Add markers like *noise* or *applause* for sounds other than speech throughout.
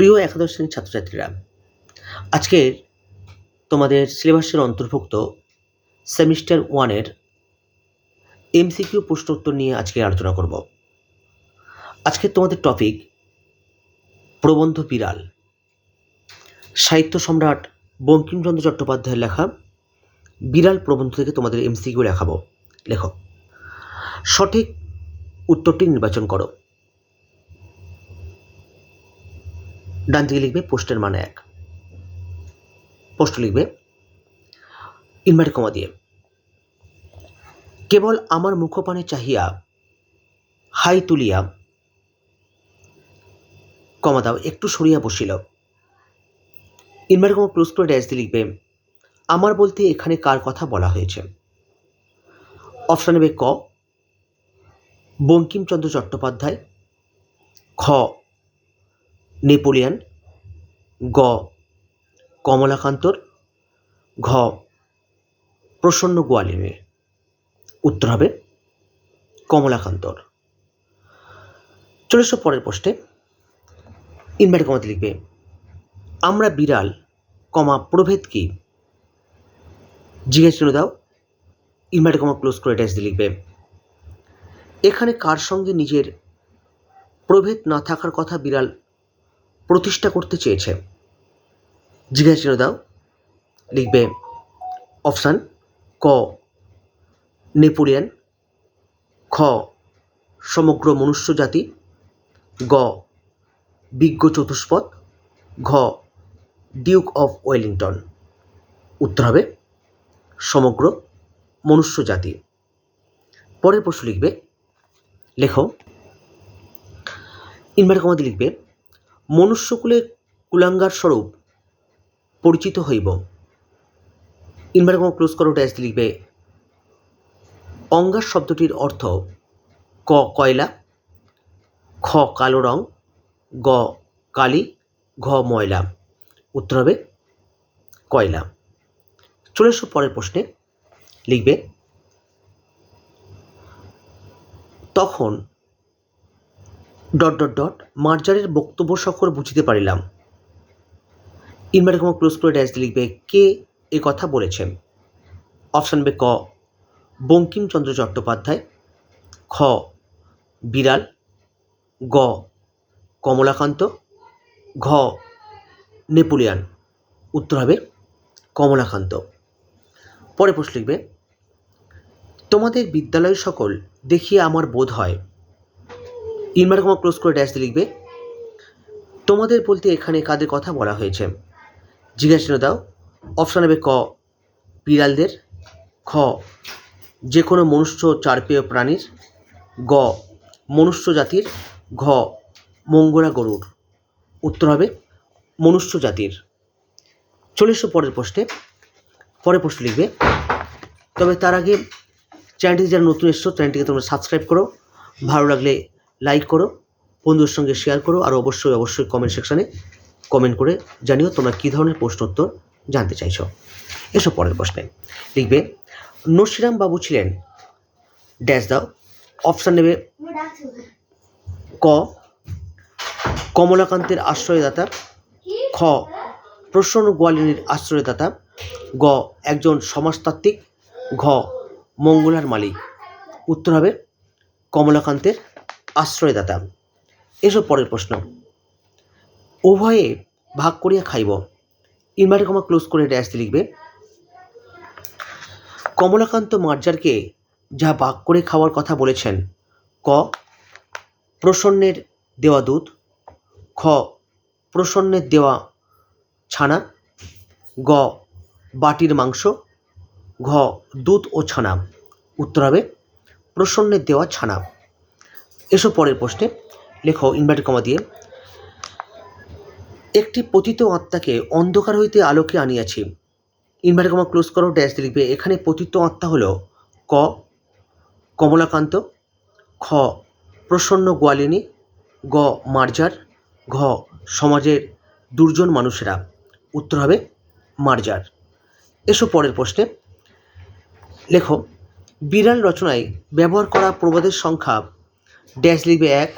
প্রিয় একাদশ শ্রেণির ছাত্রছাত্রীরা, আজকের তোমাদের সিলেবাসের অন্তর্ভুক্ত সেমিস্টার ওয়ানের এমসিকিউ প্রশ্ন উত্তর নিয়ে আজকে আলোচনা করব। আজকে তোমাদের টপিক প্রবন্ধ বিড়াল। সাহিত্য সম্রাট বঙ্কিমচন্দ্র চট্টোপাধ্যায়ের লেখা বিড়াল প্রবন্ধ থেকে তোমাদের এমসিকিউ লেখাবো লেখো। সঠিক উত্তরটি নির্বাচন করো। ডান দিকে লিখবে পোস্টের মানে এক। পোস্ট লিখবে, ইনভার্ট কমা দিয়ে, কেবল আমার মুখপানে চাহিয়া, হাই তুলিয়া, কমা দাও, একটু সরিয়া বসিল। ইনভার্ট কমা ক্লোজ করে ড্যাশ দিয়ে লিখবে, আমার বলতে এখানে কার কথা বলা হয়েছে? অপশান নেবে ক, বঙ্কিমচন্দ্র চট্টোপাধ্যায়, খ নেপোলিয়ান, গ, কমলাকান্তর, ঘ, প্রসন্ন গোয়ালিনের উত্তর হবে কমলাকান্তর। চলে পরের পোস্টে ইনভার্ট কমাতে লিখবে, আমরা বিড়াল, কমা প্রভেদ কি? জিজ্ঞেস চিহ্ন দাও। ইনভার্ট কমা ক্লোজ করে ড্যাশ দিয়ে লিখবে, এখানে কার সঙ্গে নিজের প্রভেদ না থাকার কথা বিড়াল প্রতিষ্ঠা করতে চেয়েছে। জিজ্ঞাসা দাও, লিখবে অপশান ক, নেপোলিয়ান, খ, সমগ্র মনুষ্য জাতি, গ, বিজ্ঞ চতুষ্পদ, ঘ, ডিউক অফ ওয়েলিংটন। উত্তর হবে, সমগ্র মনুষ্য জাতি। পরের প্রশ্ন লিখবে, লেখো, ইনভার্ট কমাতে লিখবে মনুষ্যকুলে কুলাঙ্গার স্বরূপ পরিচিত হইব। ইনভার্ট কমা ক্লোজ করো, ড্যাশ লিখবে। অঙ্গার শব্দটির অর্থ ক কয়লা, খ কালো রং, গ কালি, ঘ ময়লা। উত্তর হবে কয়লা। চলে এসো পরের প্রশ্নে, লিখবে, তখন ডট ডট ডট মার্জারের বক্তব্য সকল বুঝিতে পারিলাম। ইনভার্টার কমা ক্লোজ করে ড্যাশ লিখবে কে এ কথা বলেছেন। অপশান বে ক, বঙ্কিমচন্দ্র চট্টোপাধ্যায়। খ, বিড়াল। গ, কমলাকান্ত। ঘ, নেপোলিয়ান। উত্তর হবে কমলাকান্ত। পরে প্রশ্ন লিখবে, তোমাদের বিদ্যালয় সকল দেখিয়ে আমার বোধ হয় ইনভার্টার কমা ক্লোজ করে ড্যাশ দিয়ে লিখবে, তোমাদের বলতে এখানে কাদের কথা বলা হয়েছে? জিজ্ঞাসা দাও। অপশান হবে ক, বিড়ালদের। খ যে কোনো মনুষ্য চারপেয় প্রাণীর। গ, মনুষ্য জাতির। ঘ মঙ্গরা গরুর। উত্তর হবে মনুষ্য জাতির। চলে এসো পরের পোস্টে পরের পোস্টে লিখবে, তবে তার আগে চ্যানেলটি যারা নতুন এসছো, চ্যানেলটিকে তোমরা সাবস্ক্রাইব করো। ভালো লাগলে লাইক করো, বন্ধুদের সঙ্গে শেয়ার করো, আর অবশ্যই অবশ্যই কমেন্ট সেকশানে কমেন্ট করে জানিও তোমরা কী ধরনের প্রশ্ন উত্তর জানতে চাইছো। এসব পরের প্রশ্নে। লিখবে, নসিরাম বাবু ছিলেন। ড্যাশ দাও। অপশান নেবে, ক, কমলাকান্তের আশ্রয়দাতা। খ, প্রসন্ন গোয়ালিনীর আশ্রয়দাতা। গ, একজন সমাজতাত্ত্বিক। ঘ, মঙ্গলার মালিক। উত্তর হবে, কমলাকান্তের আশ্রয়দাতা। এসব পরের প্রশ্ন। উভয়ে ভাগ করিয়া খাইব। ইনভার্টার কমা ক্লোজ করে ড্যাশ লিখবে, কমলাকান্ত মার্জারকে যা ভাগ করে খাওয়ার কথা বলেছেন, ক, প্রসন্নের দেওয়া দুধ, খ, প্রসন্নের দেওয়া ছানা, গ, বাটির মাংস, ঘ, দুধ ও ছানা। উত্তর হবে, প্রসন্নের দেওয়া ছানা। এসব পরের প্রশ্নে। লেখো ইনভার্টার কমা দিয়ে। একটি পতিত আত্মাকে অন্ধকার হইতে আলোকে আনিয়াছি। ইনভার্টার কমা ক্লোজ করো ড্যাশ লিখবে, এখানে পতিত আত্মা হলো ক, কমলাকান্ত, খ, প্রসন্ন গোয়ালিনী, গ, মার্জার, ঘ, সমাজের দুর্জন মানুষেরা। উত্তর হবে মার্জার। এসব পরের প্রশ্নে। লেখো, বিড়াল রচনায় ব্যবহার করা প্রবাদের সংখ্যা ড্যাশ লিখবে এক,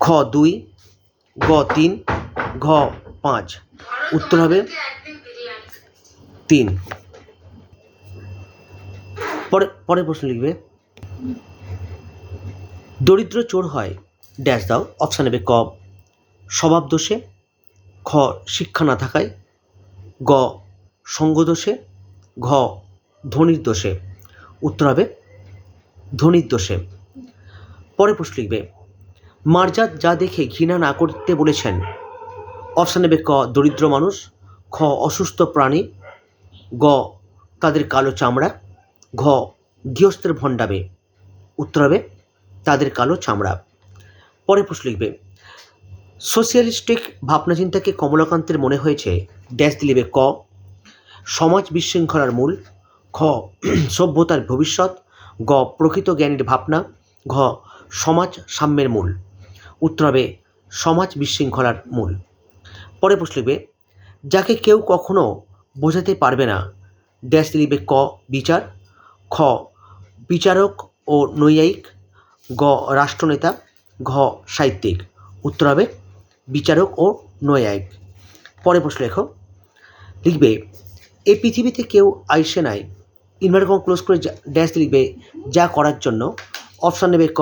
খ দুই, গ তিন, ঘ পাঁচ। উত্তর হবে তিন। পরে, পরের প্রশ্ন লিখবে। দরিদ্র চোর হয়, ড্যাশ দাও। অপশান নেবে ক, স্বভাব দোষে, খ শিক্ষা না থাকায়, গ সঙ্গ দোষে, ঘ ধনির দোষে। উত্তর হবে ধনির দোষে পরে প্রশ্ন লিখবে, মার্জাত যা দেখে ঘৃণা না করতে বলেছেন, অপশান নেবে ক, দরিদ্র মানুষ, খ, অসুস্থ প্রাণী, গ, তাদের কালো চামড়া, ঘ, গৃহস্থের ভণ্ডাবে উত্তর হবে, তাদের কালো চামড়া। পরে প্রশ্ন লিখবে, সোশিয়ালিস্টিক ভাবনাচিন্তাকে কমলাকান্তের মনে হয়েছে, ড্যাশ দিলিবে ক, সমাজ বিশৃঙ্খলার মূল, খ, সভ্যতার ভবিষ্যৎ গ, প্রকৃত জ্ঞানের ভাবনা, ঘ, সমাজ সাম্যের মূল। উত্তর হবে, সমাজ বিশৃঙ্খলার মূল। পরে প্রশ্ন লিখবে, যাকে কেউ কখনো বোঝাতে পারবে না, ড্যাশ লিখবে ক, বিচার, খ, বিচারক ও নৈয়ায়িক, গ, রাষ্ট্রনেতা, ঘ, সাহিত্যিক। উত্তর হবে, বিচারক ও নৈয়ায়িক। পরে প্রশ্ন লেখো, লিখবে এই পৃথিবীতে কেউ আইসে নাই ইনভার্টার কম ক্লোজ করে ড্যাশ লিখবে, যা করার জন্য। অপশান নেবে ক,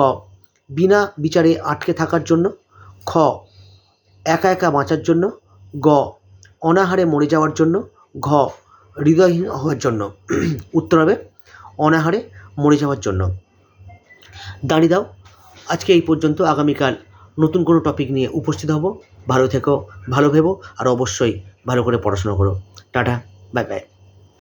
বিনা বিচারে আটকে থাকার জন্য। খ, একা একা বাঁচার জন্য। গ, অনাহারে মরে যাওয়ার জন্য। ঘ, হৃদয়হীন হওয়ার জন্য। *clears throat* উত্তর হবে, অনাহারে মরে যাওয়ার জন্য। দাঁড়িয়ে দাও, আজকে এই পর্যন্ত আগামীকাল নতুন কোনো টপিক নিয়ে উপস্থিত হব। ভালো থেকো, ভালো ভেবো, আর অবশ্যই ভালো করে পড়াশোনা করো। Tata, bye bye.